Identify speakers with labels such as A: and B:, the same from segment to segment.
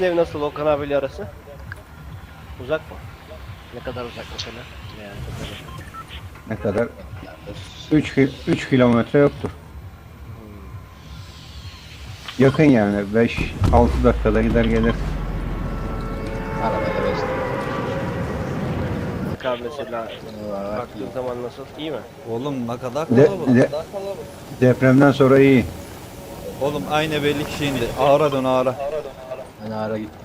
A: sizin ev nasıl Okan abiyle arası? Uzak mı? Ne kadar uzak mesela? Yani
B: Ne kadar? 3 3 kilometre yoktur. Yakın yani 5 6 dakikada gider gelir.
C: Arabada beş
A: Okan abi mesela baktığın zaman nasıl? İyi mi?
D: Oğlum ne kadar
B: De,
D: kalabalık.
B: de- depremden sonra iyi.
D: Oğlum aynı belli kişi indi. Ağra dön ağra.
C: Ben ara gittim.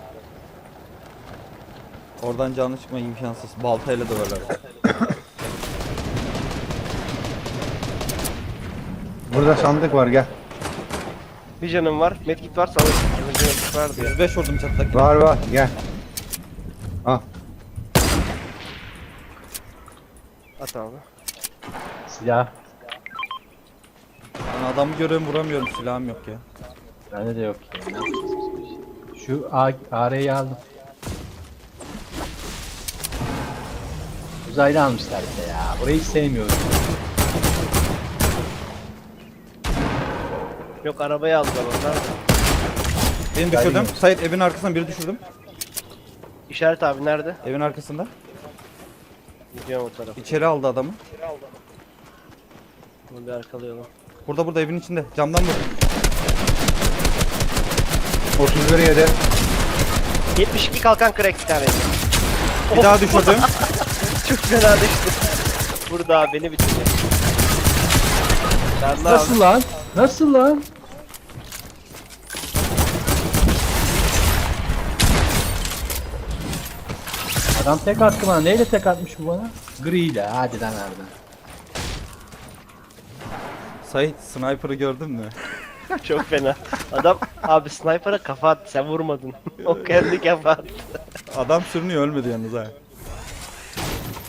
D: Oradan canlı çıkma imkansız. Baltayla döverler.
B: Burada sandık var gel.
A: Bir canım var. Medkit var sana. Medkit var diyor.
D: 105 vurdum çatlak.
B: Var var gel. Al.
A: At abi.
C: Silah.
D: Ben adamı görüyorum vuramıyorum silahım yok ya.
C: Bende de yok ya. Şu AR'yi aldım. Uzaylı almışlar bir de ya. Burayı hiç sevmiyorum.
A: Yok arabayı aldılar onlar.
D: Birini düşürdüm. Sait evin arkasından biri düşürdüm.
A: İşaret abi nerede?
D: Evin arkasında.
A: Gidiyorum o tarafa.
D: İçeri aldı adamı.
A: Bunu bir arkalayalım.
D: Burada burada evin içinde. Camdan vurdu.
B: 31 yedi.
A: 72 kalkan crack bir tane.
D: Bir daha düşürdüm.
A: Çok fena düştü. Burada beni bitirdi. Sen ne
C: Nasıl lan? Nasıl lan? Adam tek attı bana. Neyle tek atmış bu bana? Gri ile. Hadi lan nereden?
D: Sait sniper'ı gördün mü?
A: Çok fena. Adam abi sniper'a kafa attı sen vurmadın. o kendi kafa attı.
D: Adam sürünüyor ölmedi yalnız ha.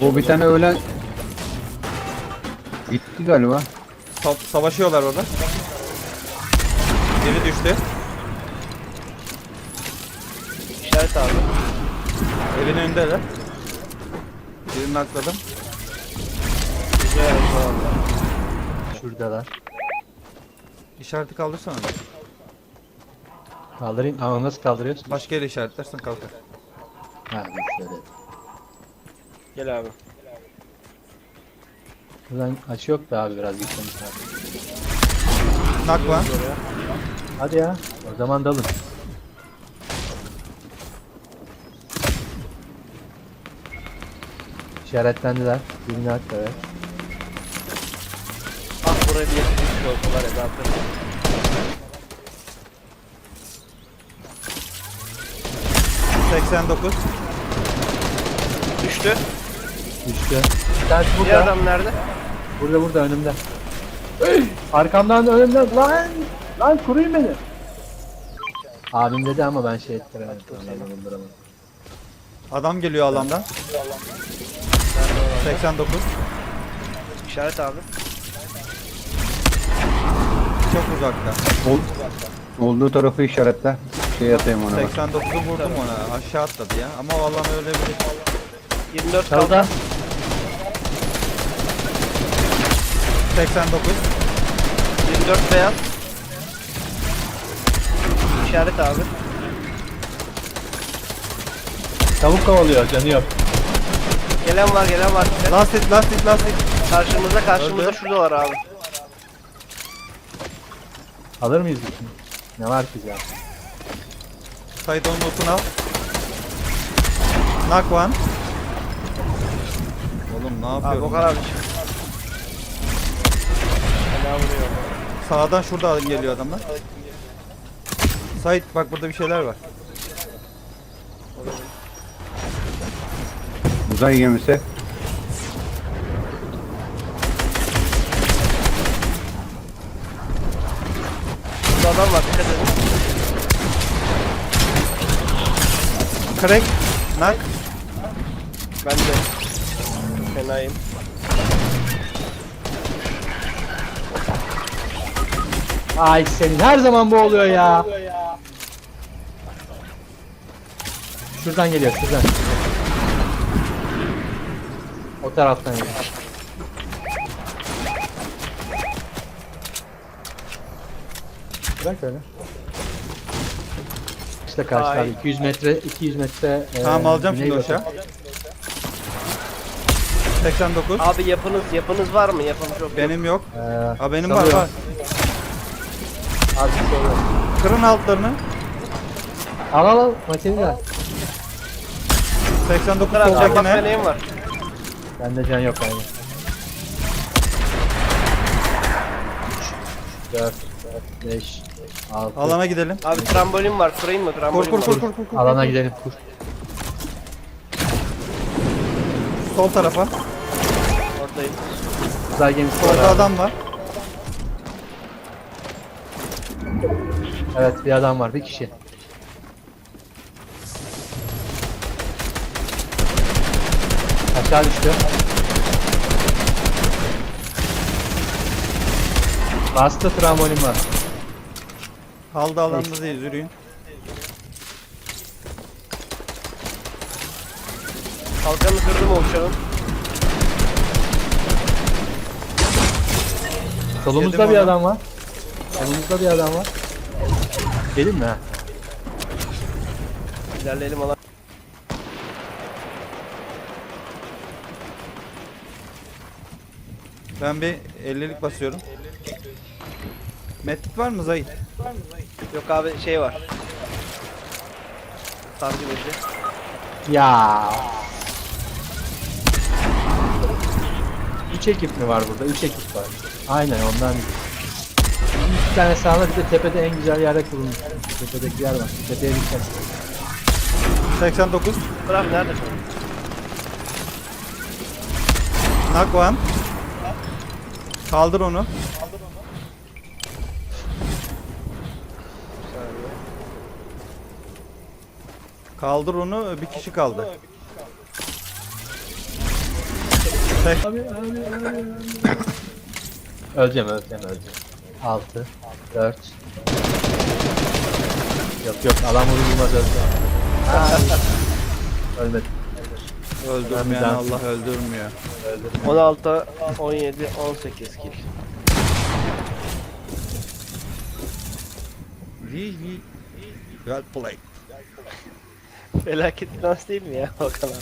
B: O bir tane ölen gitti galiba.
D: Sa- savaşıyorlar orada. Biri düştü.
A: İşaret abi.
D: Evin önündeler. Birini akladım.
A: Güzel şu anda.
C: Şuradalar.
D: İşareti kaldırsana.
C: Kaldırayım. Ama nasıl kaldırıyorsun?
D: Başka yere işaretlersen kalkar.
C: Ha şöyle.
A: Gel abi.
C: Buradan açı yok da abi biraz gitmemiz lazım.
D: Nak var.
C: Hadi ya. O zaman dalın. İşaretlendiler. Birini at evet.
A: Ah buraya bir olsalar
D: var. 89.
A: Düştü.
C: Düştü. Tanesi
A: Bir
C: burada.
A: adam nerede?
C: Burada burada önümde. Arkamdan önümden lan lan kuruyun beni. Abim dedi ama ben şey ettiremedim.
D: Adam geliyor alandan. 89.
A: İşaret abi.
D: Çok uzakta.
B: Ol, olduğu tarafı işaretle. Şey atayım ona bak.
D: 89'u vurdum ona. Aşağı atladı ya. Ama alan öyle bir
A: 24
C: Çalda.
A: kalkan.
D: 89.
A: 24 beyaz. İşaret abi.
C: Tavuk kovalıyor canı yok.
A: Gelen var gelen var.
D: Lastik lastik lastik.
A: Karşımızda karşımızda
D: Öldü.
A: şuradalar abi.
C: Alır mıyız bütün? Ne var ki ya?
D: Sait onun notunu al. Knock one. Oğlum ne
A: Abi
D: yapıyorum?
A: o kadar bir şey. Fena vuruyor.
D: Sağdan şurada geliyor adamlar. Sait bak burada bir şeyler var.
B: Uzay gemisi.
A: Burada adam var dikkat edin.
D: Crack. Knock.
A: Ben de fenayım.
C: Ay senin her zaman bu oluyor ya. Şuradan geliyor şuradan. O taraftan geliyor. Bırak öyle. Karşıda karşıda
A: Ay.
C: abi. 200 metre 200 metre. e,
D: Tamam alacağım şimdi aşağı. 89.
A: Abi yapınız yapınız var mı? Yapım çok yok.
D: Benim yok.
C: Ee,
D: Ha benim var var.
C: Abi soruyorum.
D: Kırın altlarını.
C: Al al al makine gel.
D: 89
A: Kral
D: olacak
A: bak
D: yine.
A: neyim var?
C: Bende can yok aynı. 4 5 6
D: Alana gidelim.
A: Abi trambolin var. Kurayım mı?
D: Kur
A: Trambolin
D: kur
A: var.
D: kur kur kur. kur.
C: Alana gidelim kur.
D: Sol tarafa.
A: Oradayım.
C: Uzay gemisi var
D: Orada
C: abi.
D: adam var.
C: Evet bir adam var bir kişi. Aşağı düştü. Bastı trambolin var.
D: Kaldı alanda değil yürüyün.
A: Kalkanı kırdım o uçağın.
C: Solumuzda
D: Yedim
C: bir
D: onu.
C: adam var. Solumuzda bir adam var. Gelin mi? ha?
A: İlerleyelim alan.
D: Ben bir 50'lik basıyorum. Medkit var mı Zahit?
A: Yok abi şey var. Savcı bezi.
C: Ya. Üç ekip mi var burada? Üç ekip var. Aynen ondan. İki tane sağda bir de tepede en güzel yerde kurulmuş. Tepedeki yer var. Tepeye dikkat.
D: 89.
A: Bırak nerede?
D: Knock one. Kaldır onu. Kaldır onu. Bir kişi kaldı. Sek-
C: Öleceğim, öleceğim, öleceğim. 6, 4. Yok yok, alan vurur vurmaz öleceğim. Ölmedim.
D: Öldürmeyen
C: Ben-
D: Allah öldürmüyor.
A: 16, 17, 18 kill.
D: İyi. Well played.
A: Felaket dans değil mi ya Hakan abi?